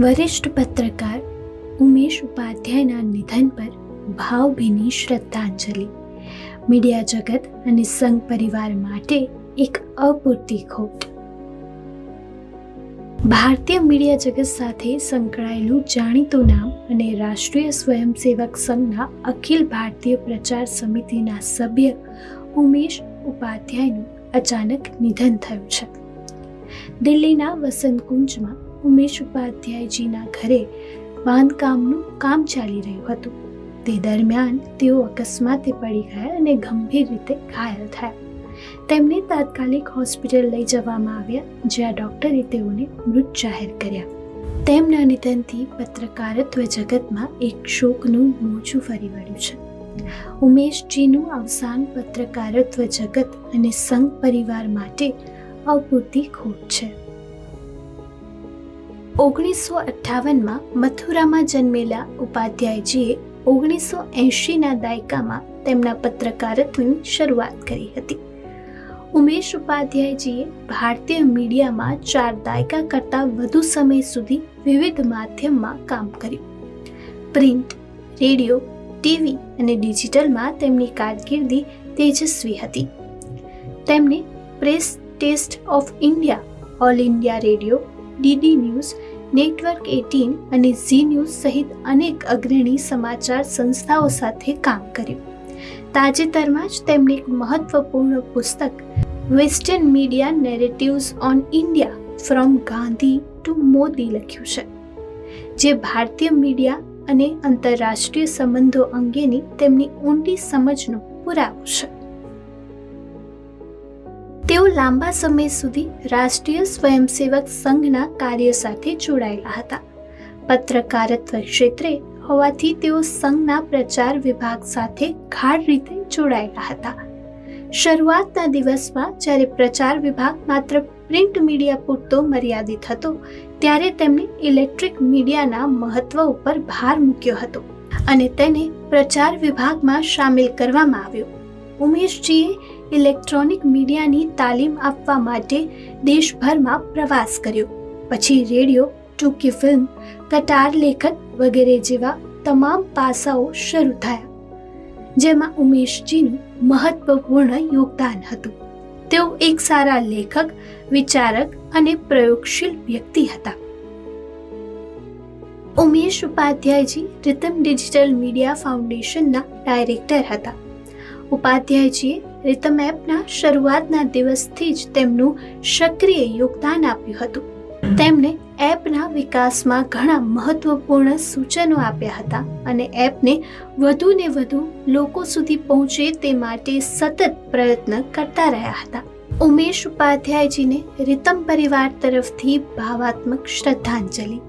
વરિષ્ઠ પત્રકાર ઉમેશ ઉપાધ્યાયના નિધન પર ભાવભીની શ્રદ્ધાંજલિ. મીડિયા જગત અને સંઘ પરિવાર માટે એક અપૂરતી ખોટ. ભારતીય મીડિયા જગત સાથે સંકળાયેલું જાણીતું નામ અને રાષ્ટ્રીય સ્વયંસેવક સંઘના અખિલ ભારતીય પ્રચાર સમિતિના સભ્ય ઉમેશ ઉપાધ્યાયનું અચાનક નિધન થયું છે. દિલ્હીના વસંતકુંજમાં ઉમેશ ઉપાધ્યાયજીના ઘરે બાંધકામનું કામ ચાલી રહ્યું હતું. તે દરમિયાન તેઓ અકસ્માતે પડી ગયા અને ગંભીર રીતે ઘાયલ થયા. તેમને તાત્કાલિક હોસ્પિટલ લઈ જવામાં આવ્યા, જ્યાં ડોક્ટરે તેઓને મૃત જાહેર કર્યા. તેમના નિધનથી પત્રકારત્વ જગતમાં એક શોકનું મોજું ફરી વળ્યું છે. ઉમેશજીનું અવસાન પત્રકારત્વ જગત અને સંઘ પરિવાર માટે અપૂરતી ખોટ છે. ઓગણીસો અઠ્ઠાવનમાં મથુરામાં જન્મેલા ઉપાધ્યાયજીએ ઓગણીસો એંશીના દાયકામાં તેમના પત્રકારત્વની શરૂઆત કરી હતી. ઉમેશ ઉપાધ્યાયજીએ ભારતીય મીડિયામાં ચાર દાયકા કરતાં વધુ સમય સુધી વિવિધ માધ્યમમાં કામ કર્યું. પ્રિન્ટ, રેડિયો, ટીવી અને ડિજિટલમાં તેમની કારકિર્દી તેજસ્વી હતી. તેમણે press trust of India, all India radio, DD news network eighteen અને ઝી ન્યૂઝ સહિત અનેક અગ્રણી સમાચાર સંસ્થાઓ સાથે કામ કર્યું. તાજેતરમાં જ તેમણે એક મહત્વપૂર્ણ પુસ્તક, western media narratives on India, from Gandhi to Modi લખ્યું છે, જે ભારતીય મીડિયા અને આંતરરાષ્ટ્રીય સંબંધો અંગેની તેમની ઊંડી સમજનો પુરાવો છે. તેઓ લાંબા સમય સુધી રાષ્ટ્રીય સ્વયંસેવક સંઘના કાર્ય સાથે જોડાયેલા હતા. પત્રકારત્વ ક્ષેત્રે હોવાથી તેઓ સંઘના પ્રચાર વિભાગ સાથે ગાઢ રીતે જોડાયેલા હતા. શરૂઆતના દિવસમાં જ્યારે પ્રચાર વિભાગ માત્ર પ્રિન્ટ મીડિયા પૂરતો મર્યાદિત હતો, ત્યારે તેમણે ઇલેક્ટ્રિક મીડિયાના મહત્વ ઉપર ભાર મૂક્યો હતો અને તેને પ્રચાર વિભાગમાં સામેલ કરવામાં આવ્યો. ઉમેશજીએ ઇલેક્ટ્રોનિક મીડિયાની તાલીમ આપવા માટે દેશભરમાં પ્રવાસ કર્યો. પછી રેડિયો, ટૂંકી ફિલ્મ, કટાર લેખન વગેરે જેવા તમામ પાસાઓ શરૂ થયા, જેમાં ઉમેશજીનું મહત્વપૂર્ણ યોગદાન હતું. તેઓ એક સારા લેખક, વિચારક અને પ્રયોગશીલ વ્યક્તિ હતા. ઉમેશ ઉપાધ્યાયજી રિતમ ડિજિટલ મીડિયા ફાઉન્ડેશનના ડાયરેક્ટર હતા. ઉપાધ્યાયજીએ રિતમ એપના શરૂઆતના દિવસથી જ તેમનું સક્રિય યોગદાન આપ્યું હતું. તેમણે એપના વિકાસમાં ઘણા મહત્વપૂર્ણ સૂચનો આપ્યા હતા અને એપને વધુ ને વધુ લોકો સુધી પહોંચે તે માટે સતત પ્રયત્ન કરતા રહ્યા હતા. ઉમેશ ઉપાધ્યાયજીને રિતમ પરિવાર તરફથી ભાવાત્મક શ્રદ્ધાંજલિ.